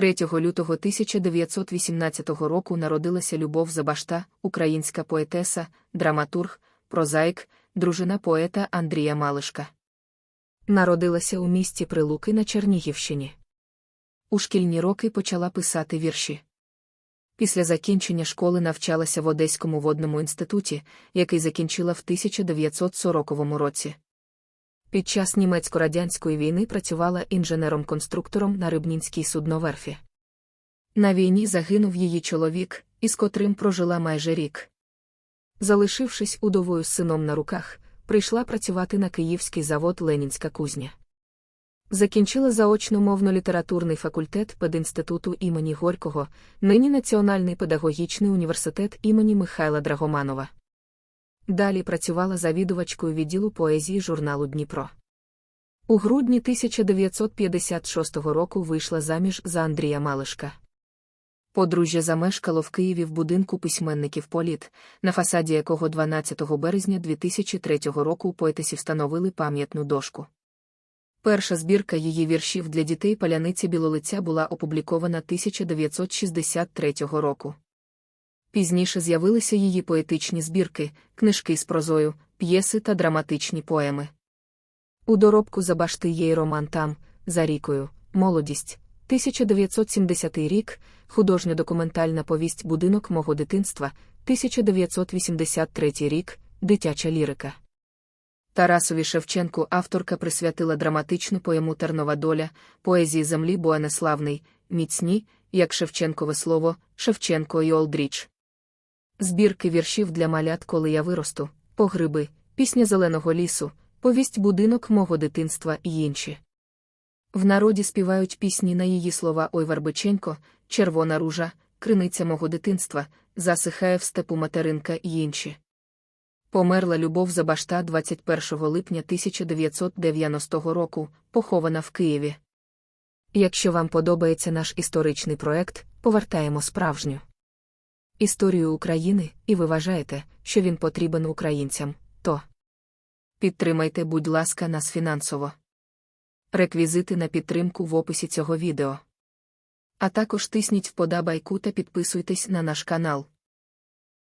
3 лютого 1918 року народилася Любов Забашта, українська поетеса, драматург, прозаїк, дружина поета Андрія Малишка. Народилася у місті Прилуки на Чернігівщині. У шкільні роки почала писати вірші. Після закінчення школи навчалася в Одеському водному інституті, який закінчила в 1940 році. Під час німецько-радянської війни працювала інженером-конструктором на Рибнінській судноверфі. На війні загинув її чоловік, із котрим прожила майже рік. Залишившись удовою з сином на руках, прийшла працювати на київський завод Ленінська кузня. Закінчила заочно мовно-літературний факультет пединституту імені Горького, нині Національний педагогічний університет імені Михайла Драгоманова. Далі працювала завідувачкою відділу поезії журналу Дніпро. У грудні 1956 року вийшла заміж за Андрія Малишка. Подружжя замешкало в Києві в будинку письменників Політ, на фасаді якого 12 березня 2003 року у поетесі встановили пам'ятну дошку. Перша збірка її віршів для дітей паляниці білолиця була опублікована 1963 року. Пізніше з'явилися її поетичні збірки, книжки з прозою, п'єси та драматичні поеми. У доробку забашти є й роман там, за рікою, молодість, 1970 рік, художньо-документальна повість Будинок мого дитинства, 1983 рік, дитяча лірика. Тарасові Шевченку авторка присвятила драматичну поему Тернова доля, поезії землі Буенеславний, міцні, як Шевченкове слово, Шевченко і Олдріч. Збірки віршів для малят, коли я виросту, погриби, пісня зеленого лісу, повість будинок мого дитинства і інші. В народі співають пісні на її слова Ой Варбиченко, Червона ружа, Криниця мого дитинства, Засихає в степу материнка і інші. Померла Любов Забашта 21 липня 1990 року, похована в Києві. Якщо вам подобається наш історичний проект, повертаємо справжню історію України, і ви вважаєте, що він потрібен українцям, то підтримайте, будь ласка, нас фінансово. Реквізити на підтримку в описі цього відео. А також тисніть вподобайку та підписуйтесь на наш канал.